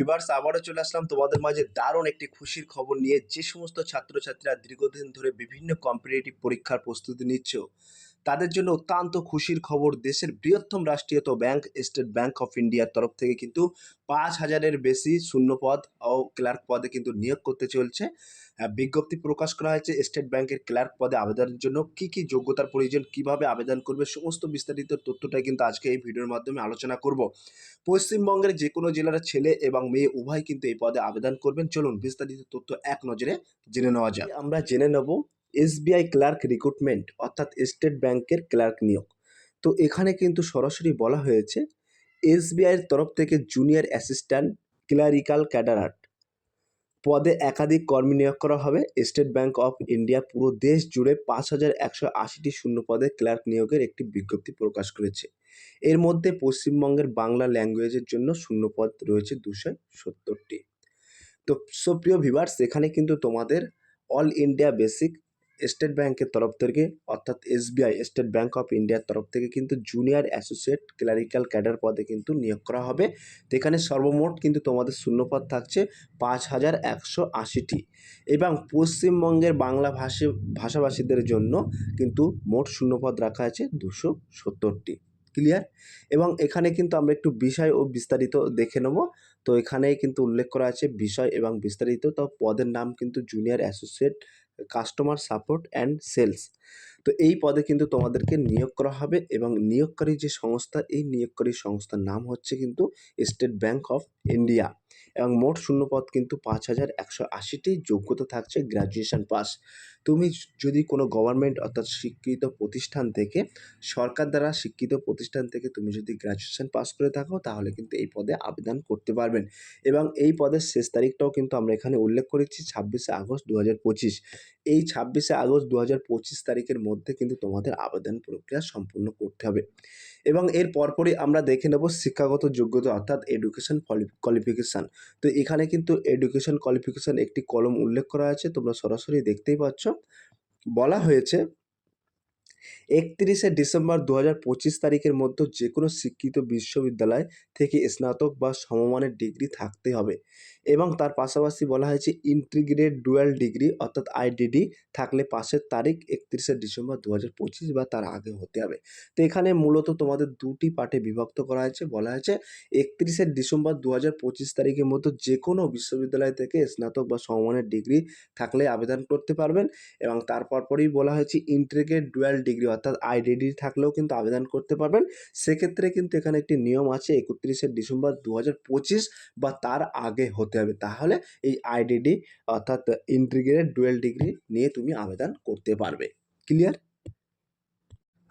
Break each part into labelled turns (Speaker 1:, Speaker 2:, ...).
Speaker 1: Viewers আবারও চলে আসলাম তোমাদের মাঝে দারুণ একটি খুশির খবর নিয়ে। যে সমস্ত ছাত্রছাত্রীরা দীর্ঘদিন ধরে বিভিন্ন কম্পিটিটিভ পরীক্ষার প্রস্তুতি নিচ্ছ তাদের জন্য অত্যন্ত খুশির খবর, দেশের বৃহত্তম রাষ্ট্রীয়ত ব্যাংক, স্টেট ব্যাংক অফ ইন্ডিয়ার তরফ থেকে কিন্তু পাঁচ হাজারের বেশি শূন্য পদ ও ক্লার্ক পদে কিন্তু নিয়োগ করতে চলছে। বিজ্ঞপ্তি প্রকাশ করা হয়েছে স্টেট ব্যাংকের ক্লার্ক পদে আবেদনের জন্য কি কি যোগ্যতার প্রয়োজন, কীভাবে আবেদন করবে, সমস্ত বিস্তারিত তথ্যটাই কিন্তু আজকে এই ভিডিওর মাধ্যমে আলোচনা করব। পশ্চিমবঙ্গের যে কোনো জেলার ছেলে এবং মেয়ে উভয় কিন্তু এই পদে আবেদন করবেন। চলুন বিস্তারিত তথ্য এক নজরে জেনে নেওয়া যাক। আমরা জেনে নেব এসবিআই ক্লার্ক রিক্রুটমেন্ট, অর্থাৎ স্টেট ব্যাংকের ক্লার্ক নিয়োগ। তো এখানে কিন্তু সরাসরি বলা হয়েছে, এসবিআইয়ের তরফ থেকে জুনিয়র অ্যাসিস্ট্যান্ট ক্লারিক্যাল ক্যাডারাট পদে একাধিক কর্মী নিয়োগ করা হবে। স্টেট ব্যাংক অফ ইন্ডিয়া পুরো দেশ জুড়ে পাঁচ হাজার একশো আশিটি শূন্য পদে ক্লার্ক নিয়োগের একটি বিজ্ঞপ্তি প্রকাশ করেছে। এর মধ্যে পশ্চিমবঙ্গের বাংলা ল্যাঙ্গুয়েজের জন্য শূন্য পদ রয়েছে দুশো সত্তরটি। তো সুপ্রিয় ভিভার্স এখানে কিন্তু তোমাদের অল ইন্ডিয়া বেসিক স্টেট ব্যাংকের তরফ থেকে, অর্থাৎ এসবিআই স্টেট ব্যাংক অফ ইন্ডিয়ার তরফ থেকে কিন্তু জুনিয়র অ্যাসোসিয়েট ক্লারিক্যাল ক্যাডার পদে কিন্তু নিয়োগ করা হবে। এখানে সর্বমোট কিন্তু তোমাদের শূন্যপদ থাকছে পাঁচ হাজার একশো আশিটি। এবং পশ্চিমবঙ্গের বাংলা ভাষী, ভাষাভাষীদের জন্য কিন্তু মোট শূন্যপদ রাখা আছে দুশো সত্তরটি। ক্লিয়ার? এবং এখানে কিন্তু আমরা একটু বিষয় ও বিস্তারিত দেখে নেব। তো এখানেই কিন্তু উল্লেখ করা আছে বিষয় এবং বিস্তারিত। তো পদের নাম কিন্তু junior associate customer support and sales তো এই পদে কিন্তু তোমাদেরকে নিয়োগ করা হবে এবং নিয়োগকারী যে সংস্থা, এই নিয়োগকারী সংস্থার নাম হচ্ছে কিন্তু স্টেট ব্যাংক অফ ইন্ডিয়া এবং মোট শূন্য পদ কিন্তু পাঁচ হাজার একশো আশিটি যোগ্যতা থাকছে গ্র্যাজুয়েশন পাস তুমি যদি কোনো গভর্নমেন্ট অর্থাৎ স্বীকৃত প্রতিষ্ঠান থেকে, সরকার দ্বারা স্বীকৃত প্রতিষ্ঠান থেকে তুমি যদি গ্র্যাজুয়েশন পাস করে থাকো, তাহলে কিন্তু এই পদে আবেদন করতে পারবেন। এবং এই পদের শেষ তারিখটাও কিন্তু আমরা এখানে উল্লেখ করেছি, ছাব্বিশে আগস্ট দু হাজার পঁচিশ। এই ছাব্বিশে আগস্ট দু হাজার পঁচিশ তারিখের মধ্যে কিন্তু তোমাদের আবেদন প্রক্রিয়া সম্পূর্ণ করতে হবে। এবং এর পরপরই আমরা দেখে নেব শিক্ষাগত যোগ্যতা অর্থাৎ এডুকেশন কোয়ালিফিকেশান তো এখানে কিন্তু এডুকেশন কোয়ালিফিকেশান একটি কলম উল্লেখ করা আছে, তোমরা সরাসরি দেখতেই পাচ্ছ। বলা হয়েছে একত্রিশে ডিসেম্বর দু হাজার পঁচিশ তারিখের মধ্যে যে কোনো শিক্ষিত বিশ্ববিদ্যালয় থেকে স্নাতক বা সমমানের ডিগ্রি থাকতে হবে এবং তার পাশাপাশি বলা হয়েছে ইন্টিগ্রেটেড ডুয়াল ডিগ্রি অর্থাৎ আইডিডি থাকলে পাশের তারিখ একত্রিশে ডিসেম্বর দু হাজার পঁচিশ বা তার আগে হতে হবে। তো এখানে মূলত তোমাদের দুটি পার্টে বিভক্ত করা হয়েছে। বলা হয়েছে একত্রিশে ডিসেম্বর দু হাজার পঁচিশ তারিখের মধ্যে যে কোনো বিশ্ববিদ্যালয় থেকে স্নাতক বা সমমানের ডিগ্রি থাকলে আবেদন করতে পারবেন এবং তারপর পরেই বলা হয়েছে ইন্টিগ্রেটেড ডুয়াল ডিগ্রি আইডিডি থাকলেও কিন্তু আবেদন করতে পারবেন। সেক্ষেত্রে কিন্তু এখানে একটি নিয়ম আছে, একত্রিশে ডিসেম্বর দু হাজার পঁচিশ বা তার আগে হতে হবে। তাহলে এই আইডিডি অর্থাৎ ইন্টিগ্রেটেড ডুয়েল ডিগ্রি নিয়ে তুমি আবেদন করতে পারবে। ক্লিয়ার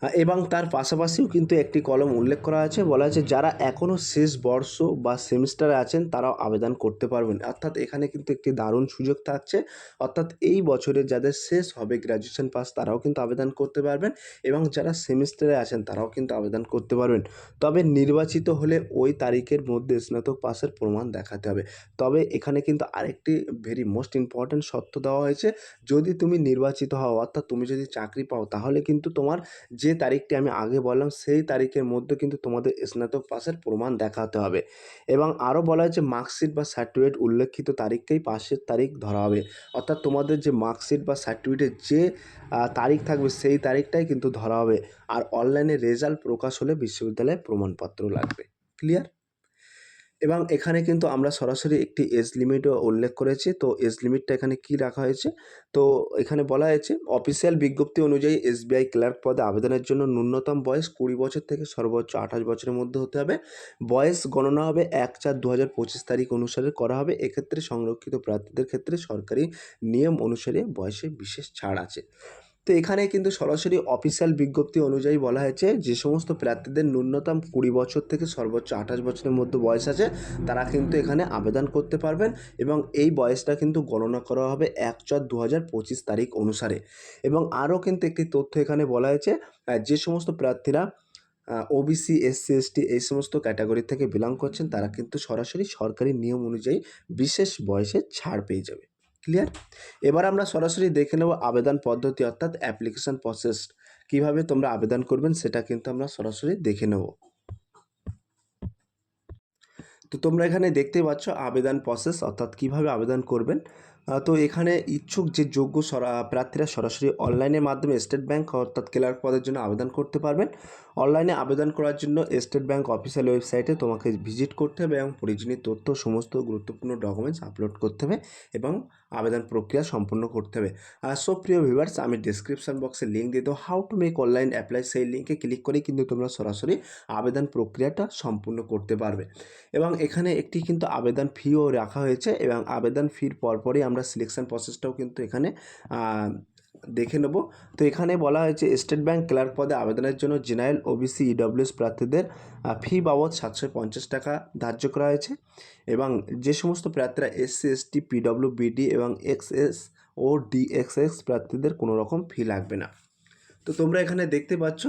Speaker 1: এবং তার পাশাপাশিও কিন্তু একটি কলম উল্লেখ করা আছে। বলা আছে, যারা এখনও শেষ বর্ষ বা সেমিস্টারে আছেন, তারাও আবেদন করতে পারবেন। অর্থাৎ এখানে কিন্তু একটি দারুণ সুযোগ থাকছে। অর্থাৎ এই বছরে যাদের শেষ হবে গ্র্যাজুয়েশন পাস তারাও কিন্তু আবেদন করতে পারবেন এবং যারা সেমিস্টারে আছেন, তারাও কিন্তু আবেদন করতে পারবেন। তবে নির্বাচিত হলে ওই তারিখের মধ্যে স্নাতক পাসের প্রমাণ দেখাতে হবে। তবে এখানে কিন্তু আরেকটি ভেরি মোস্ট ইম্পর্ট্যান্ট শর্ত দেওয়া হয়েছে, যদি তুমি নির্বাচিত হও, অর্থাৎ তুমি যদি চাকরি পাও, তাহলে কিন্তু তোমার যে তারিখটি আমি আগে বললাম, সেই তারিখের মধ্যে কিন্তু তোমাদের স্নাতক পাশের প্রমাণ দেখাতে হবে। এবং আরও বলা হয়েছে, মার্কশিট বা সার্টিফিকেট উল্লেখিত তারিখকেই পাশের তারিখ ধরা হবে। অর্থাৎ তোমাদের যে মার্কশিট বা সার্টিফিকেটের যে তারিখ থাকবে, সেই তারিখটাই কিন্তু ধরা হবে। আর অনলাইনে রেজাল্ট প্রকাশ হলে বিশ্ববিদ্যালয়ে প্রমাণপত্র লাগবে। ক্লিয়ার? এবং এখানে কিন্তু আমরা সরাসরি একটি এজ লিমিটও উল্লেখ করেছি। তো এজ লিমিটটা এখানে কি রাখা হয়েছে? তো এখানে বলা হয়েছে অফিসিয়াল বিজ্ঞপ্তি অনুযায়ী এসবিআই ক্লার্ক পদে আবেদনের জন্য ন্যূনতম বয়স কুড়ি বছর থেকে সর্বোচ্চ আঠাশ বছরের মধ্যে হতে হবে। বয়স গণনা হবে এক চার দু হাজার পঁচিশ তারিখ অনুসারে করা হবে। এক্ষেত্রে সংরক্ষিত প্রার্থীদের ক্ষেত্রে সরকারি নিয়ম অনুসারে বয়সে বিশেষ ছাড় আছে। তো এখানে কিন্তু সরাসরি অফিসিয়াল বিজ্ঞপ্তি অনুযায়ী বলা হয়েছে, যে সমস্ত প্রার্থীদের ন্যূনতম কুড়ি বছর থেকে সর্বোচ্চ আঠাশ বছরের মধ্যে বয়স আছে, তারা কিন্তু এখানে আবেদন করতে পারবেন এবং এই বয়সটা কিন্তু গণনা করা হবে এক চার দু হাজার পঁচিশ তারিখ অনুসারে। এবং আরও কিন্তু একটি তথ্য এখানে বলা হয়েছে যে সমস্ত প্রার্থীরা ওবিসি এসসি এসটি এই সমস্ত ক্যাটাগরি থেকে বিলং করছেন, তারা কিন্তু সরাসরি সরকারি নিয়ম অনুযায়ী বিশেষ বয়সে ছাড় পেয়ে যাবে। ক্লিয়ার এবার আমরা সরাসরি দেখে নেব আবেদন পদ্ধতি অর্থাৎ অ্যাপ্লিকেশন প্রসেস কীভাবে তোমরা আবেদন করবেন সেটা কিন্তু আমরা সরাসরি দেখে নেব। তো তোমরা এখানে দেখতেই পাচ্ছ আবেদন প্রসেস অর্থাৎ কীভাবে আবেদন করবেন। তো এখানে ইচ্ছুক যে যোগ্য প্রার্থীরা সরাসরি অনলাইনের মাধ্যমে স্টেট ব্যাংক অর্থাৎ ক্লার্ক পদের জন্য আবেদন করতে পারবেন। অনলাইনে আবেদন করার জন্য স্টেট ব্যাংক অফিসিয়াল ওয়েবসাইটে তোমাকে ভিজিট করতে হবে এবং প্রয়োজনীয় তথ্য, সমস্ত গুরুত্বপূর্ণ ডকুমেন্টস আপলোড করতে হবে এবং আবেদন প্রক্রিয়া সম্পন্ন করতে হবে। আর সব প্রিয় ভিউয়ার্স আমি ডিসক্রিপশন বক্সে লিঙ্ক দিয়ে দেবো। How to make online apply সেই লিঙ্কে ক্লিক করে কিন্তু তোমরা সরাসরি আবেদন প্রক্রিয়াটা সম্পূর্ণ করতে পারবে। এবং এখানে একটি কিন্তু আবেদন ফিও রাখা হয়েছে এবং আবেদন ফির পরপরই আমরা সিলেকশন প্রসেসটাও কিন্তু এখানে দেখে নেব। তো এখানে বলা হয়েছে স্টেট ব্যাংক ক্লার্ক পদে আবেদনের জন্য জেনারেল ওবিসি ইডব্লিউএস প্রার্থীদের ফি বাবদ সাতশো পঞ্চাশ টাকা ধার্য করা হয়েছে এবং যে সমস্ত প্রার্থীরা এসসি এসটি পিডব্লিউ বিডি এবং এক্সএস ও ডিএক্সএক্স প্রার্থীদের কোনো রকম ফি লাগবে না। তো তোমরা এখানে দেখতে পাচ্ছ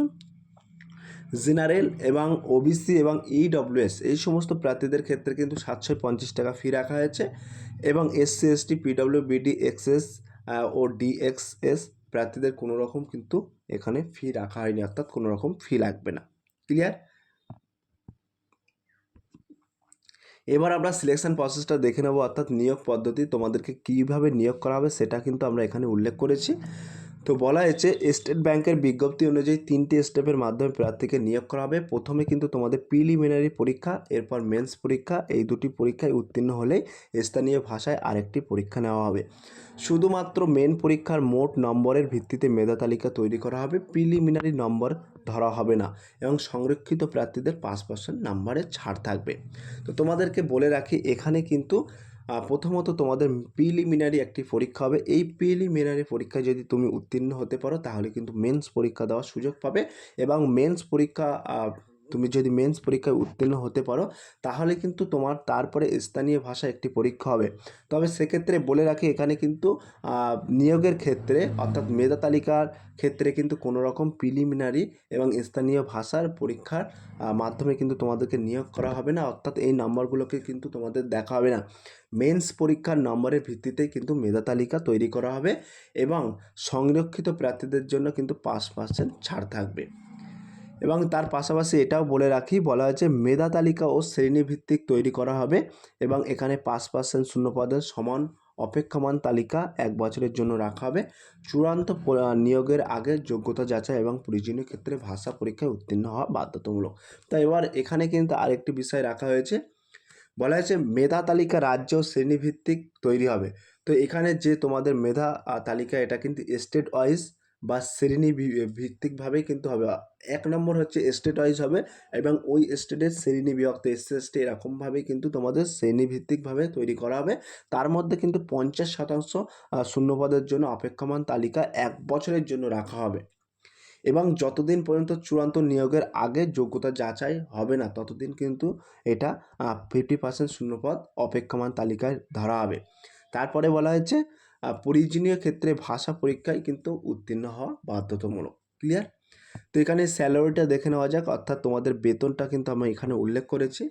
Speaker 1: জেনারেল এবং ওবিসি এবং ইডব্লিউএস এই সমস্ত প্রার্থীদের ক্ষেত্রে কিন্তু সাতশো পঞ্চাশ টাকা ফি রাখা হয়েছে। এবং SC ST PW BD XS ও ডিএক্সএস প্রার্থীদের কোনো রকম কিন্তু এখানে ফি রাখা হয়নি, অর্থাৎ কোনো রকম ফি লাগবে না। ক্লিয়ার এবার আমরা সিলেকশন প্রসেসটা দেখে নেব, অর্থাৎ নিয়োগ পদ্ধতি তোমাদেরকে কীভাবে নিয়োগ করা হবে সেটা কিন্তু আমরা এখানে উল্লেখ করেছি। তো বলা হয়েছে, স্টেট ব্যাংকের বিজ্ঞপ্তি অনুযায়ী তিনটি স্টেপের মাধ্যমে প্রার্থীকে নিয়োগ করা হবে। প্রথমে কিন্তু তোমাদের প্রিলিমিনারি পরীক্ষা, এরপর মেন্স পরীক্ষা, এই দুটি পরীক্ষায় উত্তীর্ণ হলেই স্থানীয় ভাষায় আরেকটি পরীক্ষা নেওয়া হবে। শুধুমাত্র মেন পরীক্ষার মোট নম্বরের ভিত্তিতে মেধা তালিকা তৈরি করা হবে। প্রিলিমিনারি নম্বর ধরা হবে না এবং সংরক্ষিত প্রার্থীদের পাঁচ পার্সেন্ট নাম্বারে ছাড় থাকবে। তো তোমাদেরকে বলে রাখি, এখানে কিন্তু প্রথমত তোমাদের প্রিলিমিনারি একটি পরীক্ষা হবে। এই প্রিলিমিনারি পরীক্ষায় যদি তুমি উত্তীর্ণ হতে পারো, তাহলে কিন্তু মেন্স পরীক্ষা দেওয়ার সুযোগ পাবে এবং মেন্স পরীক্ষা তুমি যদি মেন্স পরীক্ষায় উত্তীর্ণ হতে পারো, তাহলে কিন্তু তোমার তারপরে স্থানীয় ভাষায় একটি পরীক্ষা হবে। তবে সেক্ষেত্রে বলে রাখি, এখানে কিন্তু নিয়োগের ক্ষেত্রে, অর্থাৎ মেধা তালিকার ক্ষেত্রে কিন্তু কোনো রকম প্রিলিমিনারি এবং স্থানীয় ভাষার পরীক্ষার মাধ্যমে কিন্তু তোমাদেরকে নিয়োগ করা হবে না, অর্থাৎ এই নম্বরগুলোকে কিন্তু তোমাদের দেখা হবে না। মেন্স পরীক্ষার নম্বরের ভিত্তিতে কিন্তু মেধা তালিকা তৈরি করা হবে এবং সংরক্ষিত প্রার্থীদের জন্য কিন্তু পাঁচ পার্সেন্ট ছাড় থাকবে। এবং তার পাশাপাশি এটাও বলে রাখি, বলা হয়েছে মেধা তালিকা ও শ্রেণীভিত্তিক তৈরি করা হবে এবং এখানে পাঁচ পার্সেন্ট শূন্যপদের সমান অপেক্ষমান তালিকা এক বছরের জন্য রাখা হবে। চূড়ান্ত নিয়োগের আগে যোগ্যতা যাচাই এবং প্রয়োজনীয় ক্ষেত্রে ভাষা পরীক্ষায় উত্তীর্ণ হওয়া বাধ্যতামূলক। তো এবার এখানে কিন্তু আরেকটি বিষয় রাখা হয়েছে। বলা হয়েছে মেধা তালিকা রাজ্য শ্রেণীভিত্তিক তৈরি হবে। তো এখানে যে তোমাদের মেধা তালিকা, এটা কিন্তু স্টেট ওয়াইজ বা শ্রেণি ভিত্তিকভাবেই কিন্তু হবে। এক নম্বর হচ্ছে স্টেট ওয়াইজ হবে এবং ওই স্টেটের শ্রেণি বিভক্ত এসসি এসটি এরকমভাবেই কিন্তু তোমাদের শ্রেণীভিত্তিকভাবে তৈরি করা হবে। তার মধ্যে কিন্তু পঞ্চাশ শতাংশ শূন্যপদের জন্য অপেক্ষমান তালিকা এক বছরের জন্য রাখা হবে। এবং যতদিন পর্যন্ত চূড়ান্ত নিয়োগের আগে যোগ্যতা যাচাই হবে না, ততদিন কিন্তু এটা ফিফটি পার্সেন্ট শূন্যপদ অপেক্ষমান তালিকায় ধরা হবে। তারপরে বলা হয়েছে প্রয়োজনীয় ক্ষেত্রে ভাষা পরীক্ষায় কিন্তু উত্তীর্ণ হওয়া বাধ্যতামূলক। ক্লিয়ার তো এখানে স্যালারিটা দেখে নেওয়া যাক, অর্থাৎ তোমাদের বেতনটা কিন্তু আমি এখানে উল্লেখ করেছি।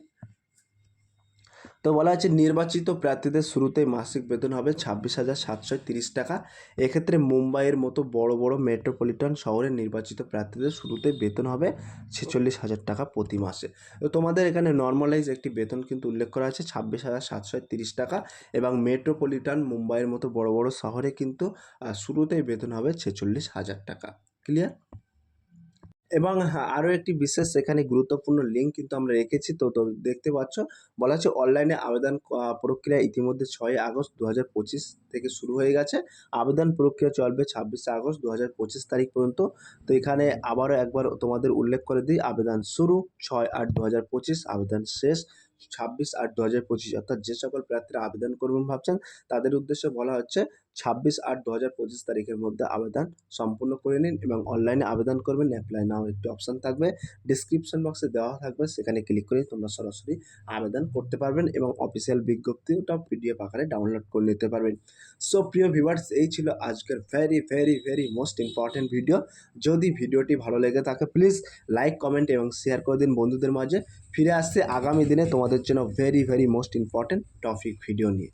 Speaker 1: তো বলা হচ্ছে নির্বাচিত প্রার্থীদের শুরুতেই মাসিক বেতন হবে ছাব্বিশ হাজার সাতশো তিরিশ টাকা। এক্ষেত্রে মুম্বাইয়ের মতো বড় বড় মেট্রোপলিটন শহরের নির্বাচিত প্রার্থীদের শুরুতেই বেতন হবে ছেচল্লিশ হাজার টাকা প্রতি মাসে। তো তোমাদের এখানে নর্মালাইজ একটি বেতন কিন্তু উল্লেখ করা আছে ছাব্বিশ হাজার সাতশো তিরিশ টাকা এবং মেট্রোপলিটন মুম্বাইয়ের মতো বড় বড় শহরে কিন্তু শুরুতেই বেতন হবে ছেচল্লিশ হাজার টাকা। ক্লিয়ার এবং আরও একটি বিশেষ এখানে গুরুত্বপূর্ণ লিঙ্ক কিন্তু আমরা রেখেছি, তো তো দেখতে পাচ্ছ। বলা হচ্ছে অনলাইনে আবেদন প্রক্রিয়া ইতিমধ্যে ছয় আগস্ট দু হাজার পঁচিশ থেকে শুরু হয়ে গেছে। আবেদন প্রক্রিয়া চলবে ছাব্বিশে আগস্ট দু হাজার পঁচিশ তারিখ পর্যন্ত। তো এখানে আবারও একবার তোমাদের উল্লেখ করে দিই, আবেদন শুরু ছয় আট দু আবেদন শেষ ছাব্বিশ আট দু পঁচিশ। অর্থাৎ যে সকল প্রার্থীরা আবেদন করবেন ভাবছেন, তাদের উদ্দেশ্যে বলা হচ্ছে ছাব্বিশ আট দু হাজার পঁচিশ তারিখের মধ্যে আবেদন সম্পূর্ণ করে নিন এবং অনলাইনে আবেদন করবেন। অ্যাপ্লাই নাও একটি অপশান থাকবে। ডিসক্রিপশন বক্সে দেওয়া থাকবে। সেখানে ক্লিক করে তোমরা সরাসরি আবেদন করতে পারবেন এবং অফিসিয়াল বিজ্ঞপ্তিটা পিডিএফ আকারে ডাউনলোড করে নিতে পারবেন। সো প্রিয় ভিউয়ার্স এই ছিল আজকের very very very most important video যদি ভিডিওটি ভালো লেগে থাকে প্লিজ লাইক কমেন্ট এবং শেয়ার করে দিন বন্ধুদের মাঝে। ফিরে আসছে আগামী দিনে তোমাদের জন্য very very most important topic video নিয়ে।